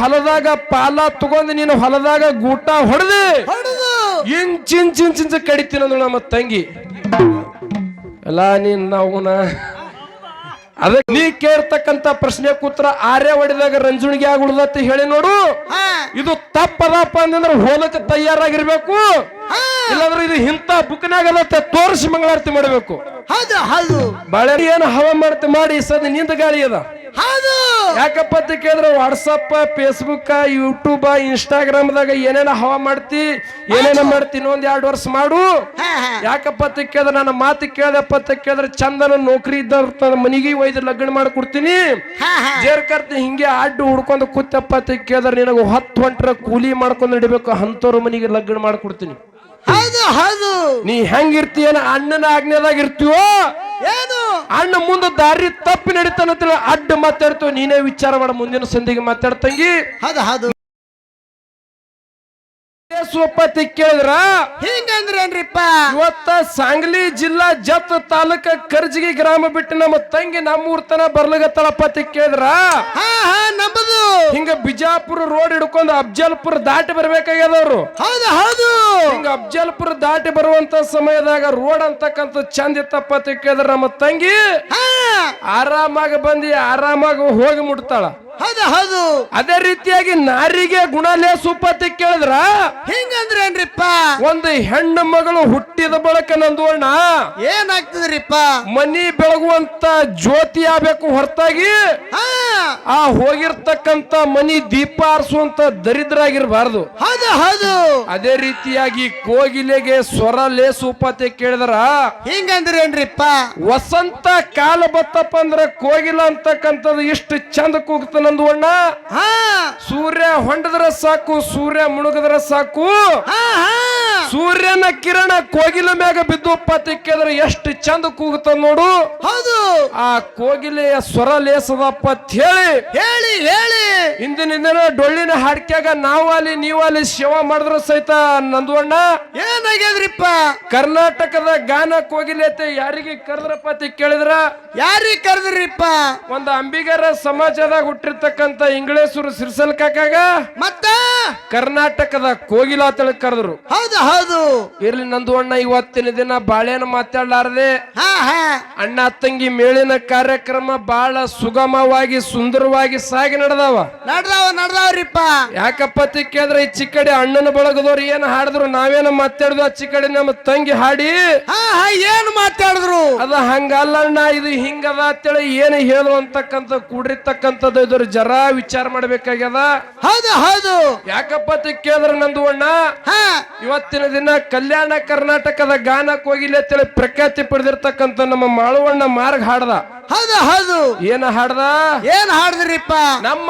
ಹೊಲದಾಗ ಪಾಲ ತಗೊಂಡು ನೀನು ಹೊಲದಾಗ ಗೂಟ ಹೊಡೆದು ಇಂಚಿಂಚಿಂಚಿಂಚ ಇಂಚ್ ಇಂಚ್ ಇಂಚ್ ಕಡಿತೀನಿ ನಮ್ಮ ತಂಗಿ. ಎಲ್ಲ ನೀನ್ ನಾವುನ. ಅದಕ್ಕೆ ನೀ ಕೇಳ್ತಕ್ಕಂತ ಪ್ರಶ್ನೆ ಕೂತ್ರ ಆರ್ಯ ಹೊಡಿದಾಗ ರಂಜುಣಿಗೆ ಆಗುಳ್ದತ್ತ ಹೇಳಿ ನೋಡು. ಇದು ತಪ್ಪದಪ್ಪ ಅಂದ್ರೆ ಹೋಲಕ್ಕೆ ತಯಾರಾಗಿರ್ಬೇಕು. ಇಲ್ಲಾಂದ್ರೆ ಇದು ಇಂತ ಬುಕ್ನಾಗ ತೋರಿಸಿ ಮಂಗಳಾರತಿ ಮಾಡಬೇಕು. ಹೌದು ಹೌದು. ಬಾಳೆ ಏನು ಮಾಡಿ ಸದ್ನಿಂದ ಗಾಳಿ ಅದ. ಹೌದು. ಯಾಕಪ್ಪ ಅಂತ ಕೇಳಿದ್ರೆ ವಾಟ್ಸಪ್ ಫೇಸ್ಬುಕ್ ಯೂಟ್ಯೂಬ್ ಇನ್ಸ್ಟಾಗ್ರಾಮ್ದಾಗ ಏನೇನ ಹವಾ ಮಾಡ್ತಿ ಏನೇನ ಮಾಡ್ತಿ ಇನ್ನೊಂದ್ ಎರಡು ವರ್ಷ ಮಾಡು. ಯಾಕಪ್ಪ ಅಂತ ಕೇಳಿದ್ರೆ ನನ್ನ ಮಾತು ಕೇಳ್ದಪ್ಪ ಅಂತ ಕೇಳಿದ್ರೆ ಚಂದನ ನೌಕರಿ ಇದ್ದ ಮನಿಗೆ ಒಯ್ದು ಲಗ್ನ ಮಾಡ್ಕೊಡ್ತೀನಿ ಕರ್ತಿ ಹಿಂಗೆ ಅಡ್ಡು ಹುಡ್ಕೊಂಡು ಕೂತಪ್ಪ ಅಂತ ಕೇಳಿದ್ರೆ ನಿನಗೆ ಹತ್ತು ಹೊಂಟ್ರ ಕೂಲಿ ಮಾಡ್ಕೊಂಡು ನಡಿಬೇಕು ಅಂತವ್ರ ಮನಿಗೆ ಲಗ್ನ ಮಾಡ್ಕೊಡ್ತೀನಿ ಹೌದು ಹೌದು. ನೀ ಹೆಂಗಿರ್ತೀಯನ ಅಣ್ಣನ ಆಜ್ಞೆದಾಗ ಇರ್ತೀವೋ ಏನು? ಅಣ್ಣ ಮುಂದೆ ದಾರಿ ತಪ್ಪಿ ನಡೀತಾನಂತ ಅಡ್ಡ ಮಾತಾಡ್ತೀವಿ ನೀನೇ ವಿಚಾರ ಮಾಡ ಮುಂದಿನ ಸಂಧಿಗೆ ಮಾತಾಡ್ತಂಗಿ. ಹೌದು ಹೌದು. ಸ್ವಪತಿ ಕೇಳಿದ್ರ? ಹಿಂಗಂದ್ರೇನ್ರಿಪ್ಪ? ಇವತ್ತ ಸಾಂಗ್ಲಿ ಜಿಲ್ಲಾ ಜತ್ ತಾಲೂಕ ಕರ್ಜಿಗಿ ಗ್ರಾಮ ಬಿಟ್ಟು ನಮ್ಮ ತಂಗಿ ನಮ್ಮೂರ್ ತನ ಬರ್ಲಗತ್ತಳಪ್ಪತಿ ಕೇಳಿದ್ರ? ಹಾ ಹಾ ನಂಬದು. ಹಿಂಗ ಬಿಜಾಪುರ ರೋಡ್ ಹಿಡ್ಕೊಂಡು ಅಫ್ಜಲ್ಪುರ ದಾಟಿ ಬರ್ಬೇಕಾಗ್ಯದವ್ರು ಹೌದು ಹೌದು. ಹಿಂಗ ಅಫ್ಜಲ್ಪುರ ದಾಟಿ ಬರುವಂತ ಸಮಯದಾಗ ರೋಡ್ ಅಂತಕ್ಕಂಥ ಚಂದ ಇತ್ತಪ್ಪತಿ ಕೇಳಿದ್ರ ನಮ್ಮ ತಂಗಿ? ಹಾ. ಆರಾಮಾಗಿ ಬಂದಿ ಆರಾಮಾಗಿ ಹೋಗಿ ಮುಟ್ತಾಳ. ಹೌದು ಹೌದು. ಅದೇ ರೀತಿಯಾಗಿ ನಾರಿಗೆ ಗುಣಲೇ ಸುಪತಿ ಕೇಳಿದ್ರ? ಹಿಂಗಂದ್ರೇನ್ರಿಪ್ಪ? ಒಂದು ಹೆಣ್ಣು ಮಗಳು ಹುಟ್ಟಿದ ಬಳಕ ನಂದೋಣ ಏನಾಗ್ತದ್ರಿಪ್ಪ? ಮನಿ ಬೆಳಗುವಂತ ಜ್ಯೋತಿ ಆಗ್ಬೇಕು ಹೊರತಾಗಿ? ಹಾ. ಆ ಹೋಗಿರ್ತಕ್ಕಂತ ಮನಿ ದೀಪ ಆರಿಸುವಂತ ದರಿದ್ರಾಗಿರ್ಬಾರ್ದು. ಹೌದು ಹೌದು. ಅದೇ ರೀತಿಯಾಗಿ ಕೋಗಿಲೆಗೆ ಸ್ವರ ಲೇಸು ಉಪತೆ ಕೇಳಿದ್ರ ಹಿಂಗಂದ್ರೇನ್ರಿಪ್ಪ? ವಸಂತ ಕಾಲ ಬತ್ತಪ್ಪ ಅಂದ್ರ ಕೋಗಿಲ ಅಂತಕ್ಕಂಥದ್ದು ಇಷ್ಟು ಚಂದ ಕೂಗ್ತ ನಂದುವಣ್ಣ. ಹಾ. ಸೂರ್ಯ ಹೊಂಡದ್ರ ಸಾಕು ಸೂರ್ಯ ಮುಳುಗದ್ರ ಸಾಕು. ಹಾ ಹಾ. ಸೂರ್ಯನ ಕಿರಣ ಕೋಗಿಲ ಮ್ಯಾಗ ಬಿದ್ದು ಪತಿಕ್ಕಿದ್ರೆ ಎಷ್ಟು ಚಂದ ಕೂಗುತ್ತ ನೋಡು. ಹೌದು. ಆ ಕೋಗಿಲೆಯ ಸ್ವರ ಲೇಸದಪ್ಪ ಅಂತ ಹೇಳಿ ಹೇಳಿ. ಹೇಳಿ ಇಂದಿನ ದಿನ ಡೊಳ್ಳಿನ ಹಾಡ್ಕ್ಯಾಗ ನಾವು ಅಲ್ಲಿ ನೀವು ಅಲ್ಲಿ ಸೇವಾ ಮಾಡಿದ್ರು ಸಹಿತ ನಂದುವಣ್ಣ ಏನಾಗ್ಯದ್ರಿಪ್ಪ ಕರ್ನಾಟಕದ ಗಾನ ಅಂತ ಯಾರಿಗೆ ಕರೆದ್ರಪ್ಪ ಅಂತ ಕೇಳಿದ್ರ? ಯಾರಿಗೆ ಕರೆದ್ರಿಪ್ಪ? ಒಂದು ಅಂಬಿಗರ ಸಮಾಜದಾಗ ಹುಟ್ಟಿರ್ತಕ್ಕಂತ ಇಂಗ್ಲೇಶ್ವರ ಸಿರ್ಸಲ್ ಕಾಕಾಗ ಮತ್ತ? ಕರ್ನಾಟಕದ ಕೋಗಿಲ ತಳಿ ಕರೆದ್ರು. ಹೌದು ಹೌದು. ಇರ್ಲಿ ನಂದುವಣ್ಣ ಇವತ್ತಿನ ದಿನ ಬಾಳೆನ ಮಾತಾಡಲಾರದೆ. ಅಣ್ಣ ತಂಗಿ ಮೇಳಿನ ಕಾರ್ಯಕ್ರಮ ಬಹಳ ಸುಗಮವಾಗಿ ಸುಂದರವಾಗಿ ಸಾಗಿ ನಡೆದವ. ನಡ್ದಾವ ನಡ್ದಾವ್ರಿಪ್ಪ ಯಾಕಪ್ಪ ಅಂತ ಕೇಳಿದ್ರೆ ಈ ಚಿಕ್ಕಡಿ ಅಣ್ಣನ ಬಳಗದವ್ರು ಏನ್ ಹಾಡಿದ್ರು ನಾವೇನ ಮಾತಾಡಿದ್ವು ಆ ಚಿಕ್ಕಡಿ ನಮ್ಮ ತಂಗಿ ಹಾಡಿ? ಹಾ ಹಾ ಏನ್ ಮಾತಾಡಿದ್ರು? ಅದ ಹಂಗಲ್ಲಣ್ಣ ಇದು ಹಿಂಗದ ಅಂತೇಳಿ ಏನು ಹೇಳು ಅಂತಕ್ಕಂಥ ಕೂಡಿರ್ತಕ್ಕಂಥದ್ದು ಇದ್ರ ಜರ ವಿಚಾರ ಮಾಡ್ಬೇಕಾಗ್ಯದ? ಹೌದು ಹೌದು. ಯಾಕಪ್ಪ ಅಂತ ಕೇಳಿದ್ರೆ ನಂದು ಅಣ್ಣ? ಹಾ. ಇವತ್ತಿನ ದಿನ ಕಲ್ಯಾಣ ಕರ್ನಾಟಕದ ಗಾನಕ್ಕೆ ಹೋಗಿಲ್ಲ ಅಂತೇಳಿ ಪ್ರಖ್ಯಾತಿ ಪಡೆದಿರ್ತಕ್ಕಂಥ ನಮ್ಮ ಮಾಳುವಣ್ಣ ಮಾರ್ಗ ಹಾಡ್ದ. ಹೌದು ಹೌದು. ಏನ ಹಾಡ್ದ? ಏನ್ ಹಾಡಿದ್ರಿಪ್ಪ? ನಮ್ಮ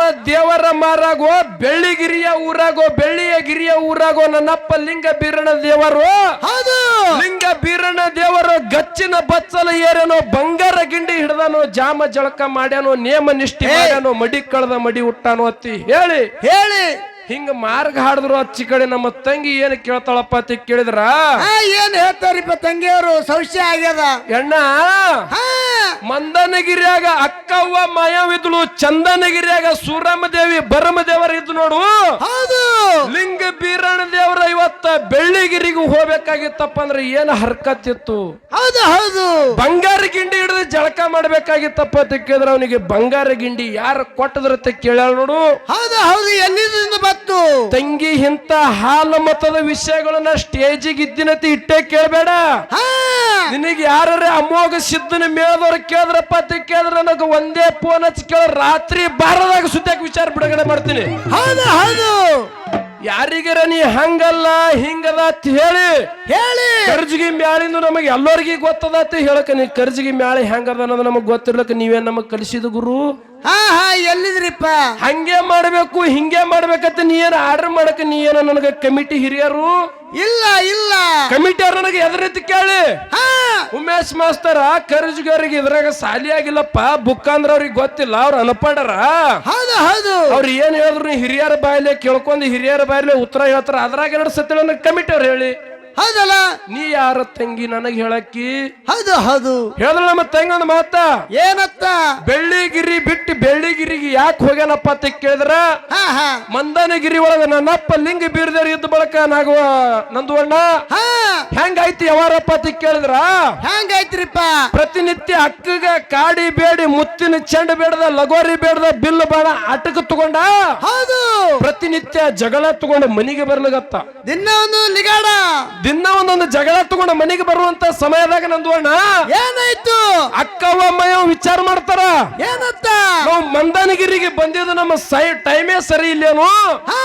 ದೇವರ ಮಾರಾಗೋ ಬೆಳ್ಳಿಗಿರಿಯ ಊರಾಗೋ ಬೆಳ್ಳಿಯ ಗಿರಿಯ ಊರಾಗೋ ನನ್ನಪ್ಪ ಲಿಂಗ ಬೀರಣ ದೇವರು. ಹೌದು. ಲಿಂಗ ಬೀರಣ ದೇವರು ಗಚ್ಚಿನ ಬಚ್ಚಲ ಏರೇನೋ ಬಂಗಾರ ಗಿಂಡಿ ಹಿಡ್ದನೋ ಜಾಮ ಜಳಕ ಮಾಡ್ಯಾನೋ ನೇಮ ನಿಷ್ಠೆ ಮಾಡ್ಯಾನೋ ಮಡಿ ಕಳೆದ ಮಡಿ ಹುಟ್ಟಾನೋ ಅತ್ತಿ ಹೇಳಿ. ಹೇಳಿ. ಹಿಂಗ ಮಾರ್ಗ ಹಾಡಿದ್ರು ಅಚ್ಚಿ ಕಡೆ ನಮ್ಮ ತಂಗಿ ಏನ್ ಕೇಳ್ತಾಳಪ್ಪ ಅಂತ ಕೇಳಿದ್ರ? ಏನ್ ಹೇಳ್ತಾರಿಪ್ಪ ತಂಗಿಯವರು? ಸಂಶಯ ಆಗ್ಯದ. ಎಣ್ಣ ಹಾ. ಮಂದನಗಿರಿಯಾಗ ಅಕ್ಕವ್ವ ಮಾಯವಿದ್ಳು ಚಂದನಗಿರಿಯಾಗ ಸೂರಮದೇವಿ ಬರಮದೇವರ ಇದ್ದು ನೋಡು. ಹೌದು. ಲಿಂಗ ಬೀರಣ ದೇವರ ಇವತ್ತ ಬೆಳ್ಳಿಗಿರಿಗೂ ಹೋಗ್ಬೇಕಾಗಿತ್ತಪ್ಪ ಅಂದ್ರೆ ಏನ್ ಹರ್ಕತ್ತಿತ್ತು? ಹೌದು ಹೌದು. ಬಂಗಾರ ಜಳಕ ಮಾಡ್ಬೇಕಾಗಿತ್ತಪ್ಪ ಕೇಳಿದ್ರೆ ಅವನಿಗೆ ಬಂಗಾರ ಗಿಂಡಿ ಯಾರು ಕೊಟ್ಟದ್ರತೆ ಕೇಳ ನೋಡು. ಹೌದು ಹೌದು ಎಲ್ಲಿಂದ ಬತ್ತು ತಂಗಿ ಇಂತ ಹಾಲು ಮತದ ವಿಷಯಗಳನ್ನ ಸ್ಟೇಜಿಗೆ ಇದ್ದಿನತಿ ಇಟ್ಟೇ ಕೇಳಬೇಡ. ನಿನಗೆ ಯಾರೇ ಅಮೋಘ ಸಿದ್ಧನ ಮೇಳದವ್ರು ಕೇಳಿದ್ರಪ್ಪ ಕೇಳಿದ್ರೆ ನನಗೆ ಒಂದೇ ಫೋನ್ ಹಚ್ಚಿ ಕೇಳ. ರಾತ್ರಿ ಬಾರದಾಗ ಸುತ್ತಾಕ ವಿಚಾರ ಬಿಡುಗಡೆ ಮಾಡ್ತೀನಿ. ಹೌದು ಹೌದು. ಯಾರಿಗಾರ ನೀ ಹಂಗಲ್ಲ ಹಿಂಗದ ಅಂತ ಹೇಳಿ. ಹೇಳಿ. ಕರ್ಜಿಗಿ ಮ್ಯಾಲಿಂದು ನಮಗೆ ಎಲ್ಲರಿಗೂ ಗೊತ್ತದ ಅಂತ ಹೇಳಕ ನೀ ಕರ್ಜಿಗಿ ಮ್ಯಾಲೆ ಹೆಂಗದ ಅನ್ನೋದು ನಮಗೆ ಗೊತ್ತಿರ್ಲಕ್ಕ ನೀವೇ ನಮಗೆ ಕಲಿಸಿದ ಗುರು. ಹಾ ಹಾ ಎಲ್ಲಿದ್ರಿಪ್ಪ? ಹಂಗೆ ಮಾಡ್ಬೇಕು ಹಿಂಗೆ ಮಾಡ್ಬೇಕಂತ ನೀ ಏನ್ ಆರ್ಡರ್ ಮಾಡಕ್ ನೀ ಏನ ನನಗೆ ಕಮಿಟಿ ಹಿರಿಯರು? ಇಲ್ಲ ಇಲ್ಲ. ಕಮಿಟಿ ಅವ್ರ ನನಗೆ ಎದರೈತಿ ಕೇಳಿ. ಹಾ. ಉಮೇಶ್ ಮಾಸ್ತರ ಕರ್ಜಿಗವ್ರಿಗೆ ಇದ್ರಾಗ ಸಾಲಿ ಆಗಿಲ್ಲಪ್ಪ ಬುಕ್ ಅಂದ್ರ ಅವ್ರಿಗೆ ಗೊತ್ತಿಲ್ಲ ಅವ್ರ ಅನ್ಪಡರ. ಹೌದು ಹೌದು. ಅವ್ರು ಏನ್ ಹೇಳಿದ್ರು ಹಿರಿಯರ ಬಾಯ್ಲೆ ಕೇಳ್ಕೊಂಡು ಹಿರಿಯರ ಬಾಯ್ಲೆ ಉತ್ತರ ಹೇಳ್ತಾರ ಅದ್ರಾಗ ಎರಡು ಸತ್ತಿ ಕಮಿಟಿ ಅವ್ರು ಹೇಳಿ. ಹೌದಲ್ಲ? ನೀ ಯಾರ ತಂಗಿ ನನಗೆ ಹೇಳಕ್ಕಿ? ಹೌದು ಹೌದು. ಹೇಳ ನಮ್ಮ ತಂಗನ ಮಾತ? ಏನತ್ತ? ಬೆಳ್ಳಿಗಿರಿ ಬಿಟ್ಟು ಬೆಳ್ಳಿಗಿರಿಗೆ ಯಾಕೆ ಹೋಗ್ಯಾನಪ್ಪ ಅಂತ ಕೇಳಿದ್ರ? ಹಾ ಹಾ. ಮಂದನಗಿರಿ ಒಳಗ ನನ್ನಪ್ಪ ಲಿಂಗ ಬೀರ್ದೇವ್ರ ಇದ್ದ ಬಳಕ ನಾಗುವ ನಂದು ಅಣ್ಣ ಹಾ ಹೆಂಗಾಯ್ತು ಯಾವಾರಪ್ಪ ಅಂತ ಕೇಳಿದ್ರ? ಹೆಂಗೈತ್ರಿಪ್ಪ? ಪ್ರತಿನಿತ್ಯ ಅಕ್ಕಗ ಕಾಡಿ ಬೇಡಿ ಮುತ್ತಿನ ಚೆಂಡ ಬೇಡದ ಲಗೋರಿ ಬೇಡದ ಬಿಲ್ ಬೇಡ ಅಟಕ ತಗೊಂಡ? ಹೌದು. ಪ್ರತಿನಿತ್ಯ ಜಗಳ ತಗೊಂಡು ಮನೆಗೆ ಬರ್ಲಗತ್ತ. ದಿನ ಒಂದು ನಿಗಾಡ ದಿನ ಒಂದೊಂದು ಜಗಳ ತಗೊಂಡು ಮನೆಗೆ ಬರುವಂತ ಸಮಯದಾಗ ನಂದು ಅಣ್ಣ ಏನಾಯ್ತು? ಅಕ್ಕವ ಅಮ್ಮಯ್ಯ ವಿಚಾರ ಮಾಡ್ತಾರ? ಏನತ್ತ ನಾವು ಮಂದನಗಿರಿಗೆ ಬಂದಿದ್ದು ನಮ್ಮ ಸೈ ಟೈಮೇ ಸರಿ ಇಲ್ಲೇನು? ಹಾ.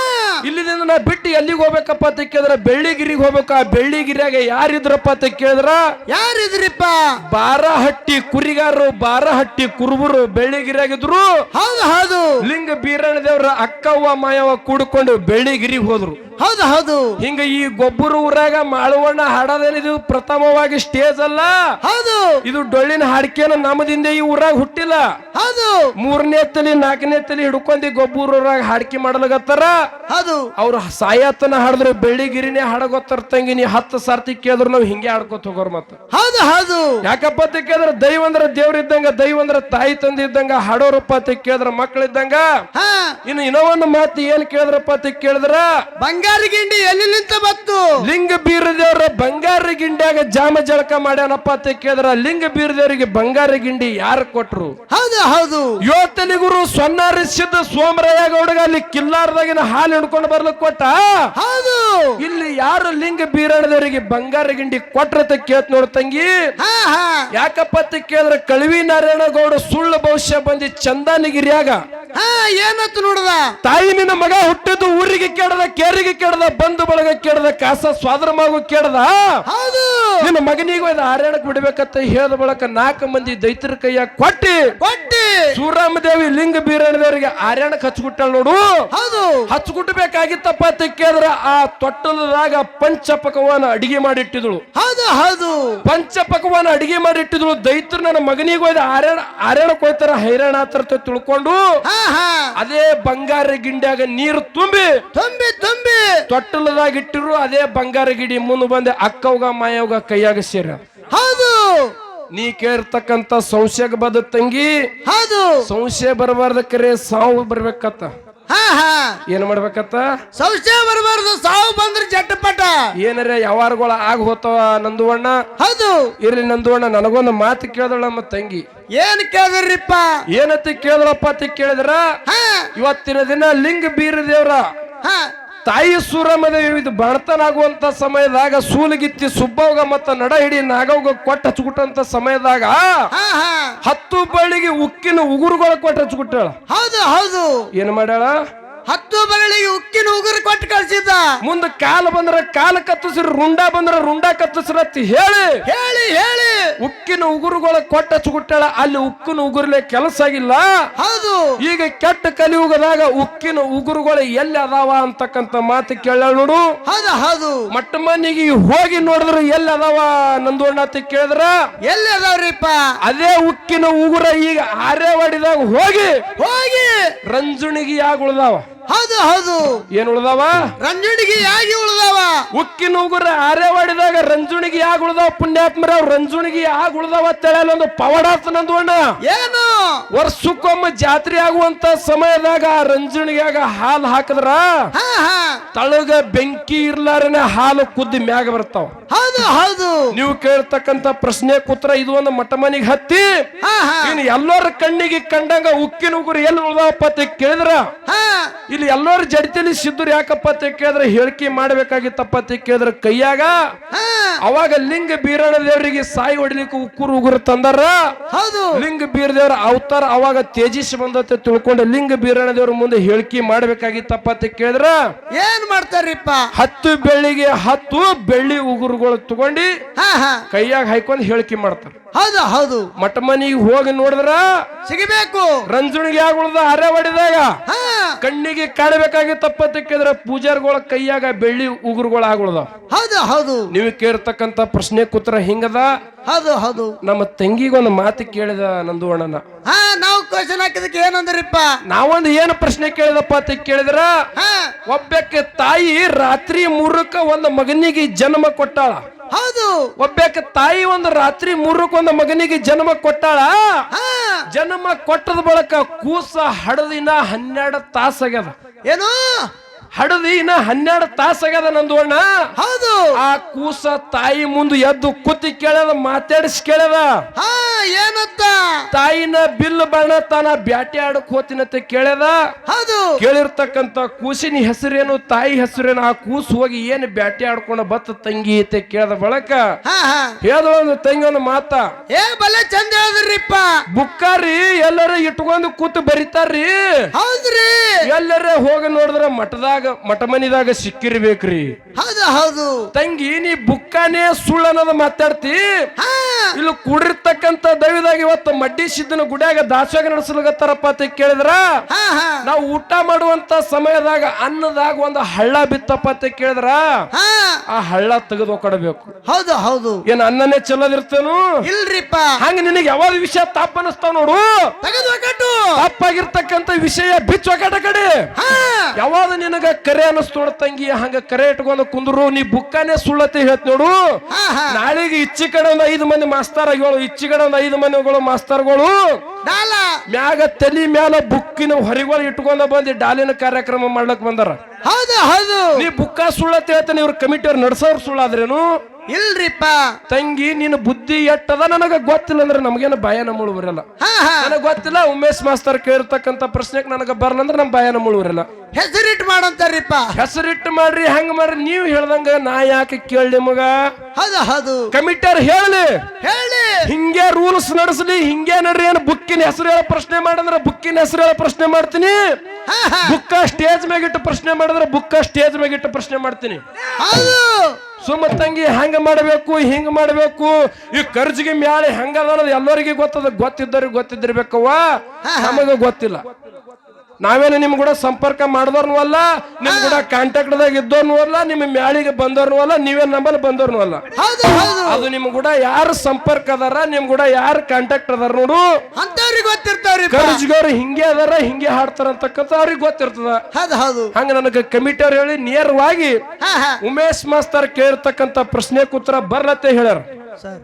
ಇಲ್ಲಿದಿಂದ ನಾ ಬಿಟ್ಟು ಎಲ್ಲಿಗೆ ಹೋಗ್ಬೇಕಪ್ಪ ಅಂತ ಕೇಳಿದ್ರೆ ಬೆಳ್ಳಿಗಿರಿಗೆ ಹೋಗ್ಬೇಕು. ಆ ಬೆಳ್ಳಿಗಿರಿಯಾಗ ಯಾರಿದ್ರಪ್ಪ ಅಂತ ಕೇಳಿದ್ರ? ಯಾರಿದ್ರಿಪ್ಪ? ಬಾರಹಟ್ಟಿ ಕುರಿಗಾರರು ಬಾರಹಟ್ಟಿ ಕುರುಬರು ಬೆಳ್ಳಿಗಿರಿಯಾಗಿದ್ರು. ಹೌದು ಹೌದು. ಲಿಂಗ ಬೀರಣ್ಣ ದೇವ್ರ ಅಕ್ಕವ್ವ ಮಾಯವ್ವ ಕೂಡ್ಕೊಂಡು ಬೆಳ್ಳಿಗಿರಿ ಹೋದ್ರು. ಹೌದು ಹೌದು. ಹಿಂಗ ಈ ಗೊಬ್ಬರ ಊರಾಗ ಮಾಳುವಣ್ಣ ಹಾಡೋದೇನಿದು? ಪ್ರಥಮವಾಗಿ ಸ್ಟೇಜ್ ಅಲ್ಲ. ಹೌದು. ಇದು ಡೊಳ್ಳಿನ ಹಾಡಿಕೆನ ನಮ್ಮದಿಂದ ಈ ಊರಾಗ ಹುಟ್ಟಿಲ್ಲ. ಹೌದು. ಮೂರನೇ ತಲಿ ನಾಲ್ಕನೇ ತಲಿ ಹಿಡ್ಕೊಂಡಿ ಗೊಬ್ಬರ ಊರಾಗ ಹಾಡಿಕೆ ಮಾಡಲಾಗತ್ತಾರ? ಹೌದು. ಅವ್ರು ಸಾಯತ್ತನ ಹಾಡಿದ್ರು ಬೆಳ್ಳಿಗಿರಿನೇ ಹಾಡಗೊತ್ತಾರ ತಂಗಿ ನೀ ಹತ್ತು ಸರ್ತಿ ಕೇಳಿದ್ರು ನಾವು ಹಿಂಗೆ ಆಡ್ಕೋತ ಹೋಗೋರು ಮತ್ತೆ. ಹೌದು ಹೌದು. ಯಾಕಪ್ಪ ಕೇಳಿದ್ರೆ ದೈವ ಅಂದ್ರೆ ದೇವ್ರ ಇದ್ದಂಗ ದೈವ ಅಂದ್ರ ತಾಯಿ ತಂದೆ ಇದ್ದಂಗ ಹಾಡೋರಪ್ಪ ಅಂತ ಕೇಳಿದ್ರ ಹಾ. ಇನ್ನು ಇನ್ನೋ ಒಂದು ಮಾತು ಏನ್ ಕೇಳಿದ್ರಪ್ಪ ಅಂತ ಕೇಳಿದ್ರ? ಬಂಗಾರ ಗಿಂಡಿ ಎಲ್ಲಿ ನಿಂತ ಬತ್ತು? ಲಿಂಗ ಬೀರದೇವ್ರ ಬಂಗಾರ ಗಿಂಡಿಯಾಗ ಜಾಮ ಜಳಕ ಮಾಡ್ಯಾನಪ್ಪ ಅಂತ ಕೇಳಿದ್ರ? ಲಿಂಗ ಬೀರದೇವ್ರಿಗೆ ಬಂಗಾರ ಗಿಂಡಿ ಯಾರು ಕೊಟ್ರು? ಹೌದು ಹೌದು. ಯೋತಲಿಗುರು ಸೊನ್ನಾರಿಸಿದ ಸೋಮರಾಯ ಗೌಡಗ ಅಲ್ಲಿ ಕಿಲ್ಲಾರದಾಗಿನ ಹಾಲು ಹಿಡ್ಕೊಂಡು ಬರ್ಲಿಕ್ಕೆ ಕೊಟ್ಟ? ಹೌದು. ಇಲ್ಲಿ ಯಾರು ಲಿಂಗ ಬೀರಣದವರಿಗೆ ಬಂಗಾರ ಗಿಂಡಿ ಕೊಟ್ರತ ಕೇತ್ ನೋಡ್ ತಂಗಿ. ಯಾಕಪ್ಪ ಕೇಳಿದ್ರೆ ಕಳವಿ ನಾರಾಯಣ ಗೌಡ ಸುಳ್ಳು ಭವಿಷ್ಯ ಬಂದಿ ಚಂದಾನಗಿರಿಯಾಗ ಹಾ ಏನತ್ತು ನೋಡದ? ತಾಯಿ ನಿನ್ನ ಮಗ ಹುಟ್ಟಿದ್ದು ಊರಿಗೆ ಕೆಡದ ಕೇರಿಗೆ ಕೆಡದ ಬಂಧು ಬಳಗ ಕೆಡದ ಕಾಸ ಸ್ವಾದ್ರ ಮಗು ಕೆಡದ ಹೌದು. ನಿನ್ನ ಮಗನಿಗೂ ಇದು ಆರ್ಯಾಣಕ್ ಬಿಡ್ಬೇಕಂತ ಹೇಳದ ಬಳಕ ನಾಲ್ಕು ಮಂದಿ ದೈತ್ಯರ ಕೈಯ ಕೊಟ್ಟಿ. ಕೊಟ್ಟಿ. ಸೂರಮ್ಮದೇವಿ ಲಿಂಗ ಬೀರಣದವರಿಗೆ ಆರ್ಯಾಣಕ್ ಹಚ್ಚಿಬಿಟ್ಟ ನೋಡು. ಹೌದು. ಹಚ್ಕೊಟ್ಬೇಕಾಗಿತ್ತಪ್ಪ ಅಂತ ಕೇಳಿದ್ರ ಆ ತೊಟ್ಟಲದಾಗ ಪಂಚಪಕವನ ಅಡಿಗೆ ಮಾಡಿಟ್ಟಿದಳು. ಹೌದು ಹೌದು. ಪಂಚಪಕವನ ಅಡಿಗೆ ಮಾಡಿಟ್ಟಿದಳು. ದೈತರು ನನ್ನ ಮಗನಿಗೆ ಹೋಯ್ದ ಆರ್ಯಾಣ ಆರ್ಯಾಣಕ್ ಹೋಯ್ತಾರ ಹೈರಾಣ ಆತರ ತಿಳ್ಕೊಂಡು. ಹಾ. ಅದೇ ಬಂಗಾರ ಗಿಂಡ್ಯಾಗ ನೀರು ತುಂಬಿ ತುಂಬಿ ತುಂಬಿ. ತೊಟ್ಟಲದಾಗ ಇಟ್ಟಿರು ಅದೇ ಬಂಗಾರ ಗಿಡಿ ಮುಂದೆ ಬಂದೆ ಅಕ್ಕವ್ಗ ಮಾಯವ್ಗ ಕೈಯಾಗ ಸೇರ ಹೌದು. ನೀ ಕೇಳಿರ್ತಕ್ಕಂತ ಸಂಶಯಕ್ಕೆ ಬದ ತಂಗಿ ಹೌದು. ಸಂಶಯ ಬರಬಾರ್ದ ಕರೆ ಸಾವು ಬರ್ಬೇಕತ್ತ. ಹಾ ಹಾ. ಏನ್ ಮಾಡ್ಬೇಕತ್ತ? ಸಂಶಯ ಬರಬಾರ್ದು ಸಾವು ಬಂದ್ರೆ ಜಟ್ಟಪಟ ಏನರ ಯಾವಾರಗಳ ಆಗ ಹೋತವ ನಂದುವಣ್ಣ? ಹೌದು. ಇರ್ಲಿ ನಂದುವಣ್ಣ ನನಗೊಂದು ಮಾತು ಕೇಳ್ದಳ ನಮ್ಮ ತಂಗಿ. ಏನ್ ಕೇಳಿದ್ರಿಪ್ಪ? ಏನತ್ತಿ ಕೇಳಿದ್ರಪ್ಪ ಅಂತ ಕೇಳಿದ್ರ? ಹಾ. ಇವತ್ತಿನ ದಿನ ಲಿಂಗ ಬೀರ ದೇವ್ರ ಹಾ. ತಾಯಿ ಸೂರಮ್ಮನ ಇದು ಬಣತನಾಗುವಂತ ಸಮಯದಾಗ ಸೂಲಗಿತ್ತಿ ಸುಬ್ಬವ್ಗ ಮತ್ತು ನಡ ಹಿಡಿ ನಾಗವ್ಗ ಕೊಟ್ಟ ಹಚ್ಕೊಟ್ಟಂತ ಸಮಯದಾಗ ಹತ್ತು ಬಳ್ಳಿಗೆ ಉಕ್ಕಿನ ಉಗುರುಗಳ ಕೊಟ್ಟ ಹಚ್ಕೊಟ್ಟಾಳ ಹೌದು ಹೌದು. ಏನ್ ಮಾಡ್ಯಾಳ? ಹತ್ತು ಬಗಳಿಗೆ ಉಕ್ಕಿನ ಉಗುರು ಕೊಟ್ಟು ಕಳ್ಸಿದ್ದ. ಮುಂದ ಕಾಲ ಬಂದ್ರ ಕಾಲ ಕತ್ತಸ್ರಿ ರುಂಡ ಬಂದ್ರ ರುಂಡ ಕತ್ತಸ್ರ ಅಂತ ಹೇಳಿ. ಹೇಳಿ ಹೇಳಿ. ಉಕ್ಕಿನ ಉಗುರುಗಳ ಕೊಟ್ಟ ಚುಗುಟ್ಟಾಳ ಅಲ್ಲಿ ಉಕ್ಕಿನ ಉಗುರ್ಲೆ ಕೆಲಸ ಆಗಿಲ್ಲ. ಹೌದು. ಈಗ ಕೆಟ್ಟ ಕಲಿಯುಗದಾಗ ಉಕ್ಕಿನ ಉಗುರುಗಳು ಎಲ್ಲಿ ಅದಾವ ಅಂತಕ್ಕಂತ ಮಾತು ಕೇಳ ನೋಡು. ಹೌದು ಹೌದು. ಮಟ್ಟ ಮನಿಗೆ ಹೋಗಿ ನೋಡಿದ್ರು ಎಲ್ಲಿ ಅದಾವ ನಂದೋಣ ಅಂತ ಕೇಳಿದ್ರ? ಎಲ್ಲಿ ಅದಾವ್ರಿಪ್ಪ? ಅದೇ ಉಕ್ಕಿನ ಉಗುರ ಈಗ ಆರ್ಯವಾಡಿದಾಗ ಹೋಗಿ. ಹೋಗಿ. ರಂಜುಣಿಗೆ ಯಾಗ ಉಳ್ದಾವ ಹೌದು ಹೌದು. ಏನ್ ಉಳ್ದಾವ? ರಂಜುಣಿಗೆ ಯಾಗಿ ಉಳ್ದಾವ. ಉಕ್ಕಿನ ಉಗುರ ಆರ್ಯವಾಡಿದಾಗ ರಂಜುಣಿಗೆ ಯಾಗ ಉಳ್ದಾವ ಪುಣ್ಯಾತ್ಮರ ರಂಜುಣಿಗೆ ಯಾಗ ಉಳ್ದಾವ ಅಂತೇಳಿ ಒಂದು ಪವಾಡಾತ ನಂದೋಣ ಏನು? ವರ್ಷಕ್ಕೊಮ್ಮೆ ಜಾತ್ರೆ ಆಗುವಂತ ಸಮಯದಾಗ ಆ ರಂಜುಣಿಗ್ಯಾಗ ಹಾಲು ಹಾಕಿದ್ರ ತಳಗ ಬೆಂಕಿ ಇರ್ಲಾರನೆ ಹಾಲು ಕುದ್ದಿ ಮ್ಯಾಗ ಬರ್ತಾವ. ಹೌದು ಹೌದು. ನೀವು ಕೇಳ್ತಕ್ಕಂತ ಪ್ರಶ್ನೆ ಕೂತ್ರ ಇದು ಒಂದು ಮಠ ಮನಿಗೆ ಹತ್ತಿ. ಹಾ ಹಾ. ಇನ್ನು ಎಲ್ಲರ ಕಣ್ಣಿಗೆ ಕಂಡಂಗ ಉಕ್ಕಿನ ಉಗುರು ಎಲ್ಲಿ ಉಳ್ದಾವಪ್ಪ ಅಂತ ಕೇಳಿದ್ರ? ಹಾ. ಇಲ್ಲಿ ಎಲ್ಲರೂ ಜಡಿತಲಿ ಸಿದ್ಧರು ಯಾಕಪ್ಪ ಅಂತ ಕೇಳಿದ್ರೆ ಹೇಳಿಕೆ ಮಾಡ್ಬೇಕಾಗಿತ್ತಪ್ಪ ಅಂತ ಕೇಳಿದ್ರ ಕೈಯಾಗ ಅವಾಗ ಲಿಂಗ ಬೀರಣ ದೇವರಿಗೆ ಸಾಯಿ ಹೊಡಿಲಿಕ್ಕೆ ಉಕ್ಕುರು ಉಗುರು ತಂದಾರ. ಹೌದು. ಲಿಂಗ ಬೀರ ದೇವರ ಅವತಾರ ಅವಾಗ ತೇಜಿಸ್ ಬಂದತೆ ತಿಳ್ಕೊಂಡು ಲಿಂಗ ಬೀರಣ ದೇವರ ಮುಂದೆ ಹೇಳಿಕೆ ಮಾಡ್ಬೇಕಾಗಿತ್ತಪ್ಪ ಅಂತ ಕೇಳಿದ್ರ ಏನ್ ಮಾಡ್ತಾರಿಪ್ಪ ಹತ್ತು ಬೆಳ್ಳಿಗೆ ಹತ್ತು ಬೆಳ್ಳಿ ಉಗುರುಗಳು ತಗೊಂಡಿ ಕೈಯಾಗ ಹಾಕೊಂಡು ಹೇಳಿಕೆ ಮಾಡ್ತಾರ. ಹೌದು ಹೌದು. ಮಠ ಮನಿಗೆ ಹೋಗಿ ನೋಡಿದ್ರ ಸಿಗಬೇಕು. ರಂಜುಣಿಗೆ ಆಗುಳ್ದ ಅರೆ ಹೊಡಿದಾಗ ಕಣ್ಣಿಗೆ ಕಾಣಬೇಕಾಗಿತ್ತಪ್ಪ ಅಂತ ಪೂಜಾರ್ಗಳ ಪೂಜಾರಿಗಳ ಕೈಯಾಗ ಬೆಳ್ಳಿ ಉಗುರುಗಳು ಆಗುಳದ ಹೌದು ಹೌದು. ನೀವು ಕೇಳ್ತಕ್ಕಂತ ಪ್ರಶ್ನೆ ಕೂತ್ರ ಹಿಂಗದ? ಹೌದು ಹೌದು. ನಮ್ಮ ತಂಗಿಗೊಂದು ಮಾತು ಕೇಳಿದ ನಂದು ಅಣ್ಣನ ಹಾ ನಾವು ಕ್ವಶನ್ ಹಾಕಿದಕ್ಕೆ ಏನಂದ್ರಿಪ್ಪ? ನಾವೊಂದು ಏನು ಪ್ರಶ್ನೆ ಕೇಳಿದಪ್ಪ ಅಂತ ಕೇಳಿದ್ರ? ಒಬ್ಬಕ್ಕೆ ತಾಯಿ ರಾತ್ರಿ ಮೂರಕ್ಕ ಒಂದು ಮಗನಿಗೆ ಜನ್ಮ ಕೊಟ್ಟಾಳ. ಹೌದು. ಒಬ್ಬಕ್ಕೆ ತಾಯಿ ಒಂದು ರಾತ್ರಿ ಮೂರಕ್ಕ ಒಂದು ಮಗನಿಗೆ ಜನ್ಮ ಕೊಟ್ಟಾಳ. ಜನ್ಮ ಕೊಟ್ಟದ ಬಳಕ ಕೂಸ ಹಡದಿನ ಹನ್ನೆರಡು ತಾಸಾಗ್ಯದ. ಏನು? ಹಡದಿ ಇನ್ನ ಹನ್ನೆರಡು ತಾಸಾಗದ ನಂದು ಅಣ್ಣ ಹೌದು. ಆ ಕೂಸ ತಾಯಿ ಮುಂದೆ ಎದ್ದು ಕೂತಿ ಕೇಳದ ಮಾತಾಡಿಸಿ ಕೇಳದ ಹಾ ಏನಂತ ತಾಯಿನ ಬಿಲ್ ಬಣ್ಣ ತಾನ ಬ್ಯಾಟಿ ಆಡಕ್ ಹೋತಿನಂತ ಕೇಳದ ಹೌದು. ಕೇಳಿರ್ತಕ್ಕಂತ ಕೂಸಿನ ಹೆಸರೇನು ತಾಯಿ ಹೆಸರೇನು ಆ ಕೂಸು ಹೋಗಿ ಏನು ಬ್ಯಾಟಿ ಆಡ್ಕೊಂಡ ಬತ್ತ ತಂಗಿ ಅಂತ ಕೇಳದ ಬಳಕ. ಹೇಳ್ದ ಒಂದು ತಂಗಿ ಮಾತ. ಏ ಬಲೆ ಚಂದ ಹೇಳಿದ್ರಿಪ್ಪ. ಬುಕ್ಕಾರಿ ಎಲ್ಲರ ಇಟ್ಕೊಂಡು ಕೂತು ಬರಿತಾರ್ರಿ. ಹೌದ್ರಿ. ಎಲ್ಲರ ಹೋಗಿ ನೋಡಿದ್ರ ಮಠದಾಗ ಮಠ ಮನಿದಾಗ ಸಿಕ್ಕಿರ್ಬೇಕ್ರಿ. ಹೌದು ಹೌದು. ತಂಗಿ ನೀ ಬುಕ್ಕಾನೇ ಸುಳ್ಳು ಅನ್ನೋದು ಮಾತಾಡ್ತಿ? ಹಾ. ಇಲ್ಲಿ ಕೂಡಿರ್ತಕ್ಕಂತ ದೈವದಾಗ ಇವತ್ತು ಮಡ್ಡಿ ಸಿದ್ದನ ಗುಡಿಯಾಗ ದಾಸ್ಯಾಗ ನಡೆಸಲಗತ್ತಾರಪ್ಪ ಅಂತ ಕೇಳಿದ್ರ? ಹಾ ಹಾ. ನಾವು ಊಟ ಮಾಡುವಂತ ಸಮಯದಾಗ ಅನ್ನದಾಗ ಒಂದು ಹಳ್ಳ ಬಿತ್ತಪ್ಪ ಅಂತ ಕೇಳಿದ್ರ? ಹಾ. ಆ ಹಳ್ಳ ತೆಗೆದು ಕೊಡಬೇಕು ಹೌದು ಹೌದು. ಏನ್ ಅನ್ನನೇ ಚೆಲ್ಲದಿರ್ತೇನು? ಇಲ್ರಿಪ್ಪ. ಹಂಗ ನಿನಗೆ ಯಾವಾಗ ವಿಷಯ ತಪ್ಪ ಅನಿಸ್ತಾವ ನೋಡು? ತಪ್ಪಾಗಿರ್ತಕ್ಕಂತ ವಿಷಯ ಬಿಚ್ಚ ಕಡೆ. ಹಾ. ಯಾವಾಗ ನಿನಗ ಕರೆ ಅನ್ನಿಸ್ತು ತಂಗಿ ಹಂಗ ಕರೆ ಇಟ್ಕೊಂಡು ಕುಂದ್ರು ನೀ ಬುಕ್ಕಾನೆ ಸುಳ್ಳತೆ ಹೇಳ್ತ ನೋಡು. ನಾಳೆಗೆ ಇಚ್ಚಿ ಕಡೆ ಒಂದ್ ಐದು ಮಂದಿ ಮಾಸ್ತಾರಗಳು ಇಚ್ಚಿ ಕಡೆ ಒಂದ್ ಐದು ಮಂದಿಗಳು ಮಾಸ್ತಾರ್ಗಳು ಮ್ಯಾಗ ತಲಿ ಮ್ಯಾಲ ಬುಕ್ಕಿನ ಹೊರಿಗಳು ಇಟ್ಕೊಂಡ ಬಂದು ಡಾಲಿನ ಕಾರ್ಯಕ್ರಮ ಮಾಡ್ಲಕ್ ಬಂದಾರ. ಹೌದು ಹೌದು. ನೀ ಬುಕ್ಕ ಸುಳ್ಳತೆ ಹೇಳ್ತಾನೆ ಇವ್ರ ಕಮಿಟಿಯವ್ರು ನಡ್ಸೋರ್ ಸುಳ್ಳಾದ್ರೇನು? ಇಲ್ರಿಪ್ಪ. ತಂಗಿ ನಿನ್ನ ಬುದ್ಧಿ ಎಟ್ಟದ? ನನಗ ಗೊತ್ತಿಲ್ಲ ಅಂದ್ರೆ ನಮಗೇನ ಬಾಯನ ಮುಳು ಬರಲ್ಲ ಹಾ ಹಾ. ನನಗೆ ಗೊತ್ತಿಲ್ಲ ಉಮೇಶ್ ಮಾಸ್ತರ್ ಕೇಳಿರ್ತಕ್ಕಂಥ ಪ್ರಶ್ನೆಗೆ ನನಗೆ ಬರಲ್ಲ ಅಂದ್ರೆ ನಮ್ಮ ಬಾಯ ಮುಳು ಬರಲ್ಲ ಹೆಸರಿಟ್ಟು ಮಾಡಂತಾರಿಪ್ಪ. ಹೆಸರಿಟ್ಟು ಮಾಡ್ರಿ ಹಂಗ ಮಾಡ್ರಿ? ನೀವು ಹೇಳ್ದಂಗ ನಾ ಯಾಕೆ ಕೇಳಿ ಮಗ? ಹೌದು ಹೌದು. ಕಮಿಟರ್ ಹೇಳಿ. ಹೇಳಿ. ಹಿಂಗೆ ರೂಲ್ಸ್ ನಡೆಸಲಿ ಹಿಂಗೆ ನಡ್ರಿ ಏನು ಬುಕ್ಕಿನ ಹೆಸರು ಹೇಳ ಪ್ರಶ್ನೆ ಮಾಡಿದ್ರೆ ಬುಕ್ಕಿನ ಹೆಸರು ಹೇಳ ಪ್ರಶ್ನೆ ಮಾಡ್ತೀನಿ. ಬುಕ್ಕ ಸ್ಟೇಜ್ ಮ್ಯಾಗಿಟ್ಟು ಪ್ರಶ್ನೆ ಮಾಡಿದ್ರೆ ಬುಕ್ಕ ಸ್ಟೇಜ್ ಮ್ಯಾಗಿಟ್ಟು ಪ್ರಶ್ನೆ ಮಾಡ್ತೀನಿ. ಹೌದು. ಸುಮ್ಮ ತಂಗಿ ಹಂಗ ಮಾಡಬೇಕು ಹಿಂಗ ಮಾಡಬೇಕು? ಈ ಕರ್ಜಿಗೆ ಮ್ಯಾಲೆ ಹೆಂಗದ ಎಲ್ಲರಿಗೆ ಗೊತ್ತದ ಗೊತ್ತಿದ್ದವ್ರಿಗೆ ಗೊತ್ತಿದ್ದಿರ್ಬೇಕವ್ವ. ನಮಗೆ ಗೊತ್ತಿಲ್ಲ. ನಾವೇನು ನಿಮ್ಮ ಕೂಡ ಸಂಪರ್ಕ ಮಾಡಿದವ್ರನು ಅಲ್ಲ ನಿಮ್ ಕೂಡ ಕಾಂಟ್ಯಾಕ್ಟ್ ದಾಗ ಇದ್ದವ್ರನು ಅಲ್ಲ ನಿಮ್ಮ ಮ್ಯಾಳಿಗೆ ಬಂದವ್ರನು ಅಲ್ಲ ನೀವೇ ನಂಬಲ್ಲಿ ಬಂದವ್ರನು ಅಲ್ಲ. ಅದು ನಿಮ್ ಕೂಡ ಯಾರು ಸಂಪರ್ಕ ಅದಾರ ನಿಮ್ ಕೂಡ ಯಾರು ಕಾಂಟ್ಯಾಕ್ಟ್ ಅದಾರ ನೋಡು. ಅಂತವ್ರಿಗೆ ಕರ್ಜಿಗವ್ರು ಹಿಂಗೆ ಅದಾರ ಹಿಂಗೆ ಹಾಡ್ತಾರ ಅಂತಕ್ಕಂಥ ಅವ್ರಿಗೆ ಗೊತ್ತಿರ್ತದ. ಹಂಗ ನನಗೆ ಕಮಿಟಿಯವ್ರು ಹೇಳಿ ನೇರವಾಗಿ ಉಮೇಶ್ ಮಾಸ್ತರ್ ಕೇಳಿರ್ತಕ್ಕಂಥ ಪ್ರಶ್ನೆ ಕೂತ್ರ ಬರ್ಲತ್ತೆ ಹೇಳ್ಯಾರ ಸರ್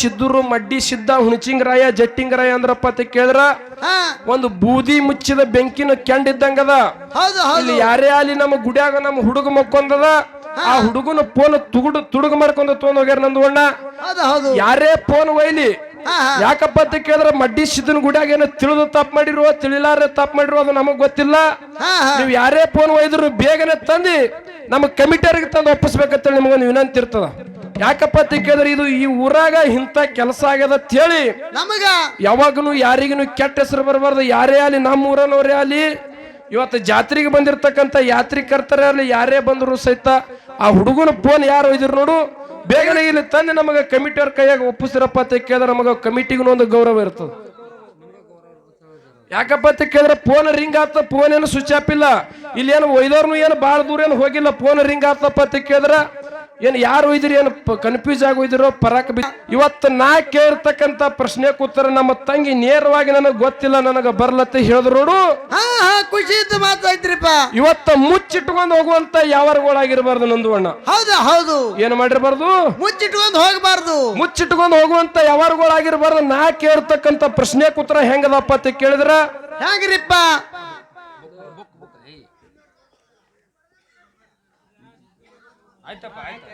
ಸಿದ್ದೂರು ಮಡ್ಡಿ ಸಿದ್ದ ಹುಣಚಿಂಗರಾಯ ಜಟ್ಟಿಂಗರಾಯ ಅಂದ್ರಪ್ಪ ಅಂತ ಕೇಳಿದ್ರ? ಒಂದು ಬೂದಿ ಮುಚ್ಚಿದ ಬೆಂಕಿನ ಕೆಂಡಿದ್ದಂಗದ? ಹೌದು ಹೌದು. ಇಲ್ಲಿ ಯಾರೇ ಅಲ್ಲಿ ನಮ್ಮ ಗುಡಿಯಾಗ ನಮ್ಮ ಹುಡುಗ ಮಕ್ಕೊಂದದ? ಆ ಹುಡುಗನ ಫೋನ್ ತುಗುಡು ತುಡುಗ ಮಾಡ್ಕೊಂಡ ತೊಗೊಂಡ್ ಹೋಗ್ಯಾರ ನಂದು ಅಣ್ಣ ಯಾರೇ ಫೋನ್ ಒಯ್ಲಿ. ಯಾಕಪ್ಪ ಅಂತ ಕೇಳಿದ್ರ ಮಡ್ಡಿ ಸಿದ್ದನ ಗುಡಿಯಾಗ ಏನೋ ತಿಳಿದು ತಪ್ಪು ಮಾಡಿರೋ ತಿಳಿಲಾರ ತಪ್ಪು ಮಾಡಿರೋ ಅದು ನಮಗ್ ಗೊತ್ತಿಲ್ಲ. ನೀವು ಯಾರೇ ಫೋನ್ ಒಯ್ದ್ರು ಬೇಗನೆ ತಂದಿ ನಮ್ಮ ಕಮಿಟಿಯರಿಗೆ ತಂದು ಒಪ್ಪಿಸ್ಬೇಕಂತ ನಿಮಗೊಂದು ವಿನಂತಿ ಇರ್ತದ. ಯಾಕಪ್ಪ ಅಂತ ಕೇಳಿದ್ರೆ ಇದು ಈ ಊರಾಗ ಇಂಥ ಕೆಲಸ ಆಗ್ಯದ ಅಂತ ಹೇಳಿ. ನಮಗ ಯಾವಾಗನು ಯಾರಿಗೂ ಕೆಟ್ಟ ಹೆಸರು ಬರಬಾರ್ದು. ಯಾರೇ ಆಗಲಿ ನಮ್ಮ ಊರನವರೇ ಆಗಲಿ ಇವತ್ತು ಜಾತ್ರೆಗೆ ಬಂದಿರತಕ್ಕಂಥ ಯಾತ್ರಿಕರ್ತರೇ ಅಲ್ಲಿ ಯಾರೇ ಬಂದ್ರು ಸಹಿತ ಆ ಹುಡುಗನ ಫೋನ್ ಯಾರು ಒಯ್ದಿರು ನೋಡು ಬೇಗನೆ ಇಲ್ಲಿ ತಂದು ನಮಗೆ ಕಮಿಟಿಯವ್ರ ಕೈಯಾಗ ಒಪ್ಪಿಸಿರಪ್ಪ ಅಂತ ಕೇಳಿದ್ರೆ ನಮಗೆ ಕಮಿಟಿಗೂ ಒಂದು ಗೌರವ ಇರ್ತದೆ. ಯಾಕಪ್ಪ ಅಂತ ಕೇಳಿದ್ರೆ ಫೋನ್ ರಿಂಗ್ ಆತ ಫೋನ್ ಏನು ಸ್ವಿಚ್ ಆಫ್ ಇಲ್ಲ. ಇಲ್ಲಿ ಏನು ಒಯ್ದವ್ರನು ಏನು ಭಾಳ ದೂರ ಏನು ಹೋಗಿಲ್ಲ ಫೋನ್ ರಿಂಗ್ ಆತಪ್ಪ ಅಂತ ಕೇಳಿದ್ರೆ ಏನು ಯಾರು ಇದ್ರಿ ಏನು ಕನ್ಫ್ಯೂಸ್ ಆಗಿ ಇದ್ರೋ ಪರಾಕ್ ಬಿ ಇವತ್ತು ನಾ ಕೇಳಿರ್ತಕ್ಕಂಥ ಪ್ರಶ್ನೆ ಕೂತರ ನಮ್ಮ ತಂಗಿ ನೇರವಾಗಿ ನನಗೆ ಗೊತ್ತಿಲ್ಲ ನನಗೆ ಬರ್ಲತ್ತೆ ಹೇಳಿದ್ರೋಡು ಖುಷಿ ಮಾತಾಯ್ತ್ರಿಪ್ಪ. ಇವತ್ತ ಮುಚ್ಚಿಟ್ಕೊಂಡು ಹೋಗುವಂತ ಯಾವಾಗಿರಬಾರ್ದು ನಂದು ಅಣ್ಣ ಹೌದು ಹೌದು. ಏನು ಮಾಡಿರ್ಬಾರ್ದು? ಮುಚ್ಚಿಟ್ಕೊಂಡು ಹೋಗಬಾರ್ದು. ಮುಚ್ಚಿಟ್ಕೊಂಡು ಹೋಗುವಂತ ಯಾವಾಗಿರಬಾರ್ದು ನಾ ಕೇಳ್ತಕ್ಕಂತ ಪ್ರಶ್ನೆ ಕೂತ್ರ ಹೆಂಗದಪ್ಪ ಅಂತ ಕೇಳಿದ್ರ? ಹೆಂಗ್ರಿಪ್ಪ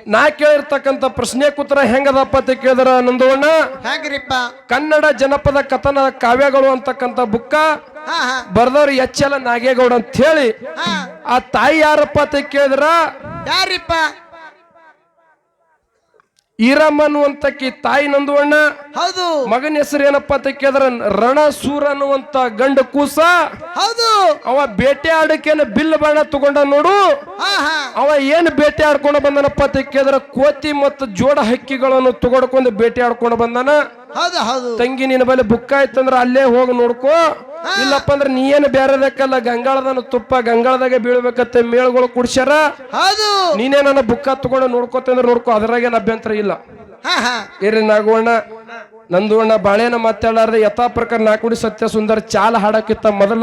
ನಾ ಕೇಳಿರ್ತಕ್ಕಂಥ ಪ್ರಶ್ನೆ ಕೂತ್ರ ಹೆಂಗದಪ್ಪ ಅಂತ ಕೇಳಿದ್ರ ನಂದೋಣ ಹೆಂಗ್ರಿಪ್ಪ? ಕನ್ನಡ ಜನಪದ ಕಥನ ಕಾವ್ಯಗಳು ಅಂತಕ್ಕಂಥ ಬುಕ್ಕ ಬರ್ದವ್ರು ಎಚ್ ಎಲ್ ನಾಗೇಗೌಡ ಅಂತ ಹೇಳಿ ಆ ತಾಯಿ ಯಾರಪ್ಪ ಅಂತ ಕೇಳಿದ್ರ? ಯಾರಿಪ್ಪ? ಈರಮ್ಮ ಅನ್ನುವಂತಕ್ಕಿ ತಾಯಿ ನಂದುವಣ್ಣ. ಹೌದು. ಮಗನ ಹೆಸರು ಏನಪ್ಪ ಅಂತ ಕೇಳಿದ್ರ ರಣಸೂರ ಅನ್ನುವಂತ ಗಂಡ ಕೂಸ. ಹೌದು. ಅವ ಬೇಟೆ ಆಡಕ್ಕೇನ ಬಿಲ್ ಬಾಣ ತಗೊಂಡ ನೋಡು. ಅವ ಏನು ಬೇಟೆ ಆಡ್ಕೊಂಡು ಬಂದನಪ್ಪ ಅಂತ ಕೇಳಿದ್ರ ಕೋತಿ ಮತ್ತು ಜೋಡ ಹಕ್ಕಿಗಳನ್ನು ತಗೊಡ್ಕೊಂಡು ಬೇಟೆ ಆಡ್ಕೊಂಡು ಬಂದನ. ಹೌದು ಹೌದು. ತಂಗಿ ನಿನ್ನ ಬಳಿ ಬುಕ್ ಆಯ್ತಂದ್ರ ಅಲ್ಲೇ ಹೋಗಿ ನೋಡ್ಕೋ. ಇಲ್ಲಪ್ಪ ಅಂದ್ರೆ ನೀ ಏನು ಬೇರೆದಕ್ಕಲ್ಲ ಗಂಗಾಳದನ ತುಪ್ಪ ಗಂಗಾಳದಾಗ ಬೀಳ್ಬೇಕತ್ತೆ ಮೇಳುಗಳು ಕುಡ್ಸ್ಯಾರ? ಹೌದು. ನೀನೇ ನನ್ನ ಬುಕ್ಕ ತಗೊಂಡು ನೋಡ್ಕೋತ ಅಂದ್ರೆ ನೋಡ್ಕೋ ಅದ್ರಾಗೇನು ಅಭ್ಯಂತರ ಇಲ್ಲ. ಇರ್ರಿ ನಾಗೋಣ ಇರಿ ನಾಗವಣ್ಣ ನಂದು ಅಣ್ಣ ಬಾಳೆನ ಮಾತಾಡಾರ್ದೆ ಯಥಾ ಪ್ರಕಾರ ನಾಕುಡಿ ಸತ್ಯ ಸುಂದರ ಚಾಲ ಹಾಡಕ್ಕಿತ್ತ ಮೊದಲ.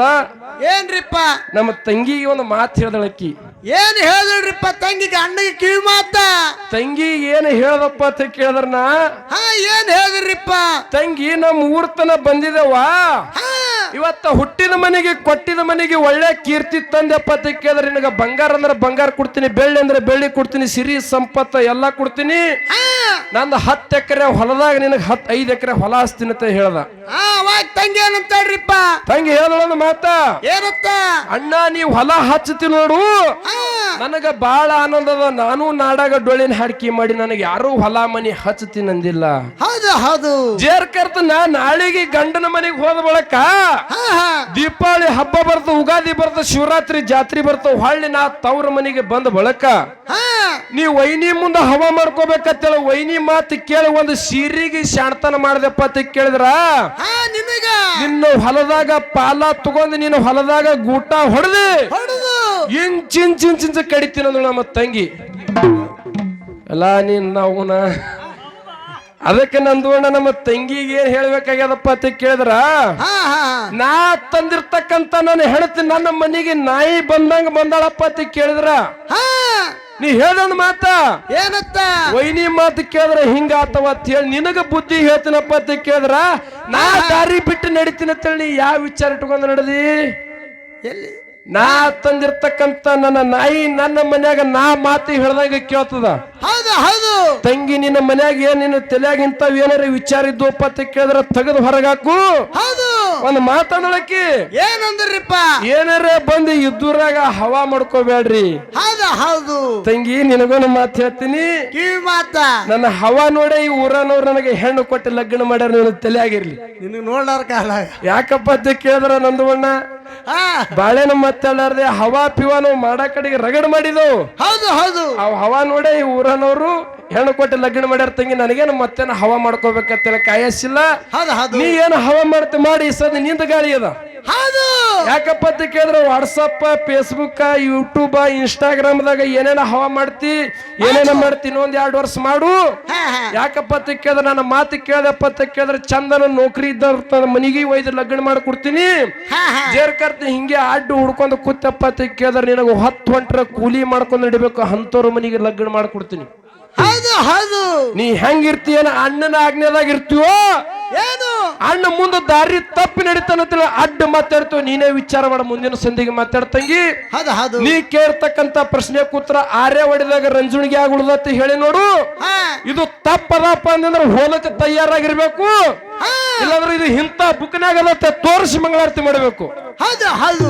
ಏನ್ರಿಪ್ಪ? ನಮ್ಮ ತಂಗಿಗೆ ಒಂದು ಮಾತು ಹೇಳ್ದಳಕ್ಕಿ ಏನ್ ಹೇಳಿದ್ರಿಪ್ಪ ತಂಗಿಗೆ? ಅಣ್ಣಗೆ ಕಿವಿ ಮಾತ. ತಂಗಿ ಏನು ಹೇಳ್ದಪ್ಪ ಅಂತ ಕೇಳಿದ್ರ ನಾ ಹಾ ಏನ್ ಹೇಳಿದ್ರಿಪ್ಪ ತಂಗಿ ನಮ್ಮ ಊರ್ತನ ಬಂದಿದವಾ ಹಾ. ಇವತ್ತ ಹುಟ್ಟಿದ ಮನೆಗೆ ಕೊಟ್ಟಿದ ಮನೆಗೆ ಒಳ್ಳೆ ಕೀರ್ತಿ ತಂದೆಪ್ಪ ಕೇಳಿದ್ರೆ ನಿನಗ ಬಂಗಾರ ಅಂದ್ರೆ ಬಂಗಾರ ಕೊಡ್ತೀನಿ ಬೆಳ್ಳಿ ಅಂದ್ರೆ ಬೆಳ್ಳಿ ಕೊಡ್ತೀನಿ ಸಿರಿ ಸಂಪತ್ತ ಎಲ್ಲಾ ಕೊಡ್ತೀನಿ. ನಂದು ಹತ್ತು ಎಕರೆ ಹೊಲದಾಗ ನಿನಗೆ ಹತ್ತು ಐದು ಎಕರೆ ಹೊಲ ಹಸ್ತೀನಿ ಅಂತ ಹೇಳ್ದ. ತಂಗಿ ಏನಂತಾಳ್ರಿಪ್ಪ ತಂಗಿ ಹೇಳೋಣ ಮಾತ. ಏನತ್ತ ಅಣ್ಣ ನೀ ಹೊಲ ಹಚ್ಚತಿ ನೋಡು. ನನಗ ಬಾಳ ಆನಂದದ ನಾನು ನಾಡಾಗ ಡೊಳ್ಳಿನ ಹಾಡ್ಕಿ ಮಾಡಿ ನನಗೆ ಯಾರು ಹೊಲ ಮನಿ ಹಚ್ಚತೀನಿ ಅಂದಿಲ್ಲ ಹೌದು ಹೌದು. ಜೇರ್ ಕರ್ತ ನಾ ನಾಳೆಗೆ ಗಂಡನ ಮನೆಗೆ ಹೋದ ಬಳಕ ದೀಪಾವಳಿ ಹಬ್ಬ ಬರ್ತ ಉಗಾದಿ ಬರ್ತ ಶಿವರಾತ್ರಿ ಜಾತ್ರೆ ಬರ್ತು ಹೊಳ್ಳಿ ನಾ ತವ್ರ ಮನೆಗೆ ಬಂದ ಬಳಕ ನೀ ವೈನಿ ಮುಂದ ಹವ ಮಾಡ್ಕೋಬೇಕಂತೇಳಿ ವೈನಿ ಮಾತು ಕೇಳಿ ಒಂದು ಸೀರಿಗೆ ಶಾಣತನ ಮಾಡ್ದಪ್ಪ ಅಂತ ಕೇಳಿದ್ರ? ನಿನ್ನ ಹೊಲದಾಗ ಪಾಲ ತಗೊಂಡು ನೀನು ಹೊಲದಾಗ ಗೂಟ ಹೊಡೆದು ಹೊಡೆದು. ಇಂಚ್ ಇಂಚ್ ಇಂಚ್ ಇಂಚ್ ಕಡಿತೀನಿ ಅಂದ್ರು ನಮ್ಮ ತಂಗಿ. ಅಲ್ಲ ನೀನ್ ನಾವುನ. ಅದಕ್ಕೆ ನಂದು ನಮ್ಮ ತಂಗಿಗೆ ಏನ್ ಹೇಳ್ಬೇಕಾಗ್ಯದಪ್ಪ ಅಂತ ಕೇಳಿದ್ರ? ಹಾ ಹಾ. ನಾ ತಂದಿರ್ತಕ್ಕಂತ ನನ್ನ ಹೇಳ್ತೀನಿ ನನ್ನ ಮನೆಗೆ ನಾಯಿ ಬಂದಂಗ ಬಂದಾಳಪ್ಪ ಅಂತ ಕೇಳಿದ್ರ? ಹಾ. ನೀ ಹೇಳೋಣ ಮಾತ? ಏನತ್ತ? ವೈನಿ ಮಾತು ಕೇಳಿದ್ರ ಹಿಂಗ ಆತವ ಅಂತ ಹೇಳಿ ನಿನಗ ಬುದ್ಧಿ ಹೇಳ್ತೀನಪ್ಪ ಅಂತ ಕೇಳಿದ್ರ? ನಾ ದಾರಿ ಬಿಟ್ಟು ನಡಿತೀನಿ ಅಂತ ಹೇಳಿ ನೀ ಯಾವ ವಿಚಾರ ಇಟ್ಕೊಂಡು ನಡೆದಿ? ಎಲ್ಲಿ? ನಾ ತಂದಿರ್ತಕ್ಕಂತ ನನ್ನ ನಾಯಿ ನನ್ನ ಮನ್ಯಾಗ ನಾ ಮಾತು ಹೇಳ್ದಾಗ ಕೇಳ್ತದ. ಹೌದು ಹೌದು. ತಂಗಿ ನಿನ್ನ ಮನ್ಯಾಗ ಏನ್ ನಿನ್ನ ತಲೆಯಾಗ ಇಂಥವ್ ಏನಾರ ವಿಚಾರ ಇದ್ದು ಅಂತ ಕೇಳಿದ್ರ ತೆಗೆದು ಹೊರಗಾಕು ಹೌದು. ಒಂದ್ ಮಾತಾಡಕಿ ಏನಂದ್ರಿಪ್ಪ? ಏನಾರ ಬಂದು ಇದ್ದೂರಾಗ ಹವಾ ಮಾಡ್ಕೋಬೇಡ್ರಿ. ಹೌದು ಹೌದು. ತಂಗಿ ನಿನಗೊಂದು ಮಾತು ಹೇಳ್ತೀನಿ. ಕಿವಿ ಮಾತ. ನನ್ನ ಹವಾ ನೋಡಿ ಈ ಊರನವ್ರು ನನಗೆ ಹೆಣ್ಣು ಕೊಟ್ಟು ಲಗ್ನ ಮಾಡ್ಯಾರ ನಿನ್ನ ತಲೆಯಾಗಿರ್ಲಿ ನಿನಗ್ ನೋಡ್ಲಾರ ಕಾಲ ಯಾಕಪ್ಪ ಅಂತ ಕೇಳಿದ್ರ ನಂದು ಹಾ ಬಾಳೆನ ಮತ್ತಲ್ಲಾರ್ದೆ ಹವಾ ಪಿವಾನು ಮಾಡ ಕಡೆಗೆ ರಗಡ್ ಮಾಡಿದವು. ಹೌದು ಹೌದು. ಅವ್ ಹವಾ ನೋಡೇ ಈ ಊರನವರು ಹೆಣ್ಣು ಕೊಟ್ಟು ಲಗ್ನ ಮಾಡ್ಯಾರ ತಂಗಿ ನನಗೇನು ಮತ್ತೇನು ಹವಾ ಮಾಡ್ಕೋಬೇಕಂತೇಳಿ ಕಾಯಸಿಲ್ಲ ಹೌದು ಹೌದು. ನೀ ಏನು ಹವಾ ಮಾಡ್ತಿ ಮಾಡಿ ಸದ್ನಿಂದ ಗಾಳಿ ಅದ. ಹೌದು. ಯಾಕಪ್ಪ ಅಂತ ಕೇಳಿದ್ರೆ ವಾಟ್ಸಪ್ ಫೇಸ್ಬುಕ್ ಯೂಟ್ಯೂಬ್ ಇನ್ಸ್ಟಾಗ್ರಾಮ್ದಾಗ ಏನೇನ ಹವಾ ಮಾಡ್ತಿ ಏನೇನ ಮಾಡ್ತಿ ಇನ್ನೊಂದ್ ಎರಡು ವರ್ಷ ಮಾಡು. ಯಾಕಪ್ಪ ಅಂತ ಕೇಳಿದ್ರೆ ನನ್ನ ಮಾತು ಕೇಳ್ದಪ್ಪ ಅಂತ ಕೇಳಿದ್ರೆ ಚಂದನ ನೌಕರಿ ಇದ್ದ ಮನೆಗೆ ಒಯ್ದು ಲಗ್ನ ಮಾಡಿ ಕೊಡ್ತೀನಿ ಹಾ ಹಾ. ಜೇರ್ ಕರ್ತಿ ಹಿಂಗೆ ಅಡ್ಡು ಹುಡ್ಕೊಂಡು ಕೂತಪ್ಪ ಅಂತ ಕೇಳಿದ್ರೆ ನಿನಗೆ ಹತ್ತು ಹೊಂಟ್ರ ಕೂಲಿ ಮಾಡ್ಕೊಂಡು ನಡಿಬೇಕು ಅಂತವ್ರ ಮನಿಗೆ ಲಗ್ನ ಮಾಡ್ಕೊಡ್ತೀನಿ. ಹೌದು ಹೌದು. ನೀ ಹೆಂಗಿರ್ತೀಯನ ಅಣ್ಣನ ಆಜ್ಞೆದಾಗ ಇರ್ತೀವೋ ಏನು? ಅಣ್ಣ ಮುಂದೆ ದಾರಿ ತಪ್ಪಿ ನಡೀತಾನಂತ ಅಡ್ಡ ಮಾತಾಡ್ತೀವಿ ನೀನೇ ವಿಚಾರ ಮಾಡ ಮುಂದಿನ ಸಂಧಿಗೆ ಮಾತಾಡ್ತಂಗಿ ಹೌದು ಹೌದು. ನೀ ಕೇಳ್ತಕ್ಕಂತ ಪ್ರಶ್ನೆ ಕೂತ್ರ ಆರ್ಯ ಹೊಡೆದಾಗ ರಂಜುಣಿಗೆ ಆಗುಳದತ್ತ ಹೇಳಿ ನೋಡು. ಇದು ತಪ್ಪದಪ್ಪ ಅಂದ್ರೆ ಹೋಲಕ್ಕೆ ತಯಾರಾಗಿರ್ಬೇಕು. ಇಲ್ಲಾಂದ್ರೆ ಇದು ಇಂಥ ಬುಕ್ನಾಗ ತೋರಿಸಿ ಮಂಗಳಾರತಿ ಮಾಡಬೇಕು. ಹೌದು ಹೌದು.